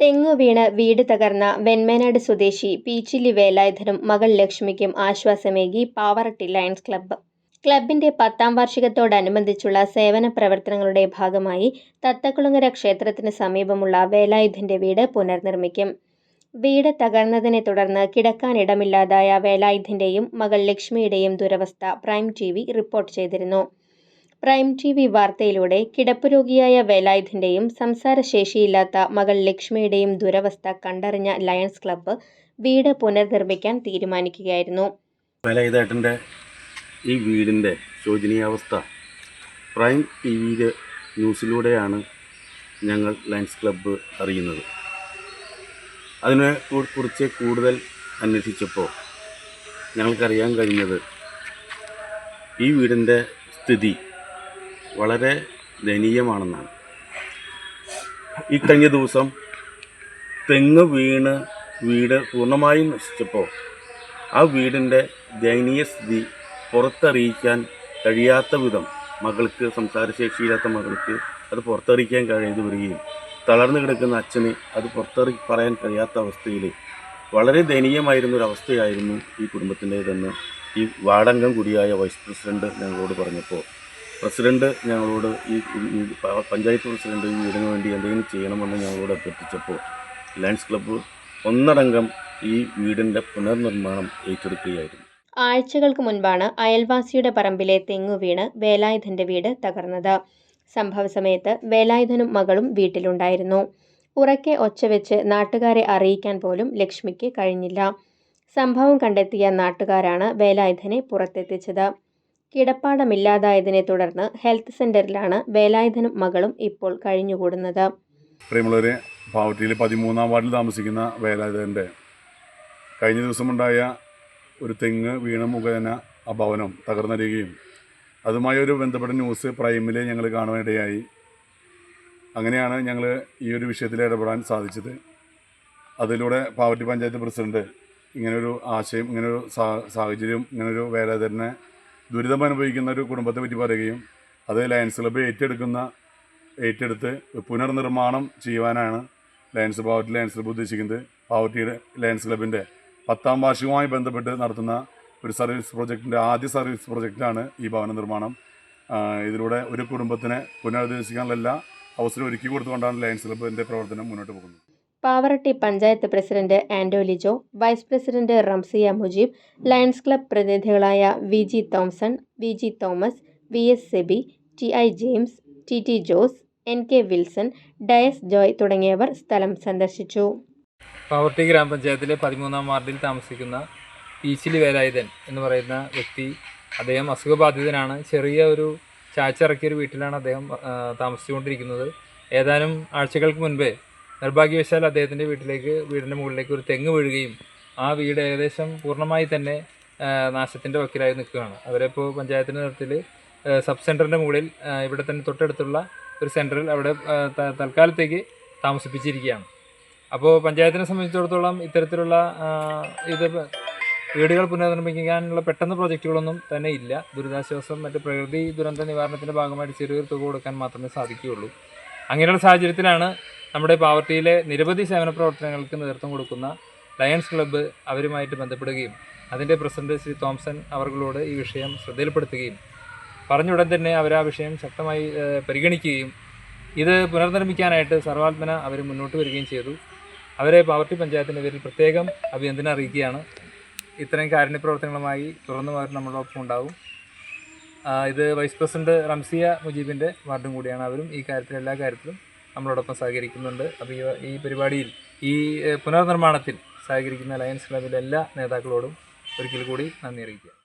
തെങ്ങു വീണ് വീട് തകർന്ന വെൺമേനാട് സ്വദേശി പീച്ചില്ലി വേലായുധനും മകൾ ലക്ഷ്മിക്കും ആശ്വാസമേകി പാവറട്ടി ലയൺസ് ക്ലബ്ബ്. ക്ലബിന്റെ പത്താം വാർഷികത്തോടനുബന്ധിച്ചുള്ള സേവന പ്രവർത്തനങ്ങളുടെ ഭാഗമായി തത്തക്കുളങ്ങര ക്ഷേത്രത്തിന് സമീപമുള്ള വേലായുധന്റെ വീട് പുനർനിർമ്മിക്കും. വീട് തകർന്നതിനെ തുടർന്ന് കിടക്കാനിടമില്ലാതായ വേലായുധന്റെയും മകൾ ലക്ഷ്മിയുടെയും ദുരവസ്ഥ പ്രൈം ടി റിപ്പോർട്ട് ചെയ്തിരുന്നു. പ്രൈം ടി വി വാർത്തയിലൂടെ കിടപ്പുരോഗിയായ വേലായുധന്റെയും സംസാരശേഷിയില്ലാത്ത മകൾ ലക്ഷ്മിയുടെയും ദുരവസ്ഥ കണ്ടറിഞ്ഞ ലയൺസ് ക്ലബ്ബ് വീട് പുനർനിർമ്മിക്കാൻ തീരുമാനിക്കുകയായിരുന്നു. വേലായുധേട്ടന്റെ ഈ വീടിന്റെ ശോചനീയാവസ്ഥ പ്രൈം ടി വി ന്യൂസിലൂടെയാണ് ഞങ്ങൾ ലയൺസ് ക്ലബ്ബ് അറിയുന്നത്. അതിനെ കുറിച്ച് കൂടുതൽ അന്വേഷിച്ചപ്പോൾ ഞങ്ങൾക്കറിയാൻ കഴിഞ്ഞത് ഈ വീടിന്റെ സ്ഥിതി വളരെ ദയനീയമാണെന്നാണ്. ഈ കഴിഞ്ഞ ദിവസം തെങ്ങ് വീണ് വീട് പൂർണമായും നശിച്ചപ്പോൾ ആ വീടിന്റെ ദയനീയ സ്ഥിതി പുറത്തറിയിക്കാൻ കഴിയാത്ത വിധം മകൾക്ക് സംസാരശേഷിയില്ലാത്ത മകൾക്ക് അത് പുറത്തറിയിക്കാൻ കഴിയാതെ വരികയും തളർന്നു കിടക്കുന്ന അച്ഛന് അത് പുറത്തറി പറയാൻ കഴിയാത്ത അവസ്ഥയിൽ വളരെ ദയനീയമായിരുന്ന ഒരു അവസ്ഥയായിരുന്നു ഈ കുടുംബത്തിന്റേതെന്ന് ഈ വാർഡംഗം കൂടിയായ വൈസ് പ്രസിഡന്റ് ഞങ്ങളോട് പറഞ്ഞപ്പോൾ പ്രസിഡന്റ് ഞങ്ങളോട് ഈ പഞ്ചായത്ത് പ്രസിഡന്റ് ഈ വീടിന് വേണ്ടി എന്തെങ്കിലും ചെയ്യണമെന്ന് ഞങ്ങളോട് അഭ്യർത്ഥിച്ചപ്പോൾ ലയൺസ് ക്ലബ്ബ് ഒന്നടങ്കം ഈ വീടിന്റെ പുനർനിർമ്മാണം ഏറ്റെടുക്കുകയായിരുന്നു. ആഴ്ചകൾക്ക് മുൻപാണ് അയൽവാസിയുടെ പറമ്പിലെ തെങ്ങു വീണ് വേലായുധന്റെ വീട് തകർന്നത്. സംഭവ സമയത്ത് വേലായുധനും മകളും വീട്ടിലുണ്ടായിരുന്നു. ഉറക്കെ ഒച്ചവെച്ച് നാട്ടുകാരെ അറിയിക്കാൻ പോലും ലക്ഷ്മിക്ക് കഴിഞ്ഞില്ല. സംഭവം കണ്ടെത്തിയ നാട്ടുകാരാണ് വേലായുധനെ പുറത്തെത്തിച്ചത്. കിടപ്പാടമില്ലാതായതിനെ തുടർന്ന് ഹെൽത്ത് സെന്ററിലാണ് വേലായുധനും മകളും ഇപ്പോൾ കഴിഞ്ഞുകൂടുന്നത്. പ്രിയമുള്ളവരെ പാവട്ടിയിൽ പതിമൂന്നാം വാർഡിൽ താമസിക്കുന്ന വേലായുധന്റെ കഴിഞ്ഞ ദിവസമുണ്ടായ ഒരു തെങ്ങ് വീണ മുഖേന ആ ഭവനം തകർന്നടിയുകയും അതുമായി ഒരു ബന്ധപ്പെട്ട ന്യൂസ് പ്രൈമിൽ ഞങ്ങൾ കാണുവാനിടയായി. അങ്ങനെയാണ് ഞങ്ങൾ ഈ ഒരു വിഷയത്തിൽ ഇടപെടാൻ സാധിച്ചത്. അതിലൂടെ പാവട്ടി പഞ്ചായത്ത് പ്രസിഡന്റ് ഇങ്ങനൊരു ആശയം ഇങ്ങനൊരു സാഹചര്യം ഇങ്ങനൊരു വേലായുധനെ ദുരിതം അനുഭവിക്കുന്ന ഒരു കുടുംബത്തെ പറ്റി പറയുകയും അത് ലയൻസ് ക്ലബ്ബ് ഏറ്റെടുക്കുന്ന ഏറ്റെടുത്ത് പുനർനിർമ്മാണം ചെയ്യുവാനാണ് ലയൻസ് പാവർട്ടി ലയൻസ് ക്ലബ്ബ് ഉദ്ദേശിക്കുന്നത്. പാവർട്ടിയുടെ ലയൻസ് ക്ലബിന്റെ പത്താം വാർഷികവുമായി ബന്ധപ്പെട്ട് നടത്തുന്ന ഒരു സർവീസ് പ്രൊജക്റ്റിന്റെ ആദ്യ സർവീസ് പ്രൊജക്റ്റാണ് ഈ ഭവന നിർമ്മാണം. ഇതിലൂടെ ഒരു കുടുംബത്തിനെ പുനരധിവസിക്കാനുള്ള എല്ലാ അവസരം ഒരുക്കി കൊടുത്തുകൊണ്ടാണ് ലയൻസ് ക്ലബിന്റെ പ്രവർത്തനം മുന്നോട്ട് പോകുന്നത്. Pavaratty panchayat president Anto Lijo vice president Ramziya Mujeeb Lions club പ്രതിനിധികളായ V G Thomson V G Thomas V S Seby T I James T T Jose N K Wilson Dias Joy തുടങ്ങിയവർ സ്ഥലം സന്ദർശിച്ചു. പാവർട്ടി ഗ്രാമപഞ്ചായത്തിലെ പതിമൂന്നാം വാർഡിൽ താമസിക്കുന്ന ഈച്ചിലി വേലായുധൻ എന്ന് പറയുന്ന വ്യക്തി അദ്ദേഹം അസുഖബാധിതനാണ്. ചെറിയ ഒരു ചാച്ചിറക്കിയൊരു വീട്ടിലാണ് അദ്ദേഹം താമസിച്ചുകൊണ്ടിരിക്കുന്നത്. ഏതാനും ആഴ്ചകൾക്ക് മുൻപേ നിർഭാഗ്യവശാൽ അദ്ദേഹത്തിന്റെ വീട്ടിലേക്ക് വീടിന്റെ മുകളിലേക്ക് ഒരു തെങ്ങ് വീഴുകയും ആ വീട് ഏകദേശം പൂർണമായി തന്നെ നാശത്തിന്റെ വക്കിലായി നിൽക്കുകയാണ്. അവരെ ഇപ്പോൾ പഞ്ചായത്തിന്റെ നേതൃത്വത്തിൽ സബ് സെന്ററിന്റെ മുകളിൽ ഇവിടെ തന്നെ തൊട്ടടുത്തുള്ള ഒരു സെന്ററിൽ അവിടെ തൽക്കാലത്തേക്ക് താമസിപ്പിച്ചിരിക്കുകയാണ്. അപ്പോൾ പഞ്ചായത്തിനെ സംബന്ധിച്ചിടത്തോളം ഇത്തരത്തിലുള്ള ഇത് വീടുകൾ പുനർനിർമ്മിക്കാനുള്ള പെട്ടെന്ന് പ്രോജക്റ്റുകളൊന്നും തന്നെ ഇല്ല. ദുരിതാശ്വാസം മറ്റ് പ്രകൃതി ദുരന്ത നിവാരണത്തിന്റെ ഭാഗമായിട്ട് ചെറിയൊരു തുക കൊടുക്കാൻ മാത്രമേ സാധിക്കുകയുള്ളൂ. അങ്ങനെയുള്ള സാഹചര്യത്തിലാണ് നമ്മുടെ പാവർട്ടിയിലെ നിരവധി സേവന പ്രവർത്തനങ്ങൾക്ക് നേതൃത്വം കൊടുക്കുന്ന ലയൺസ് ക്ലബ്ബ് അവരുമായിട്ട് ബന്ധപ്പെടുകയും അതിന്റെ പ്രസിഡന്റ് ശ്രീ തോംസൺ അവർകളോട് ഈ വിഷയം ശ്രദ്ധയിൽപ്പെടുത്തുകയും പറഞ്ഞ ഉടൻ തന്നെ അവർ ആ വിഷയം ശക്തമായി പരിഗണിക്കുകയും ഇത് പുനർനിർമ്മിക്കാനായിട്ട് സർവാത്മന അവർ മുന്നോട്ട് വരികയും ചെയ്തു. അവരെ പാവർട്ടി പഞ്ചായത്തിന്റെ പേരിൽ പ്രത്യേകം അഭിനന്ദനം അറിയിക്കുകയാണ്. ഇത്തരം കാരുണ്യ പ്രവർത്തനങ്ങളുമായി തുറന്നു അവർ നമ്മളോടൊപ്പം ഉണ്ടാവും. ഇത് വൈസ് പ്രസിഡന്റ് റംസിയ മുജീബിന്റെ വാർഡും കൂടിയാണ്. അവരും ഈ കാര്യത്തിൽ എല്ലാ കാര്യത്തിലും നമ്മളോടൊപ്പം സഹകരിക്കുന്നുണ്ട്. അപ്പോൾ ഈ ഈ പരിപാടിയിൽ ഈ പുനർനിർമ്മാണത്തിൽ സഹകരിക്കുന്ന ലയൻസ് ക്ലബിലെ എല്ലാ നേതാക്കളോടും ഒരിക്കൽ കൂടി നന്ദി അറിയിക്കുക.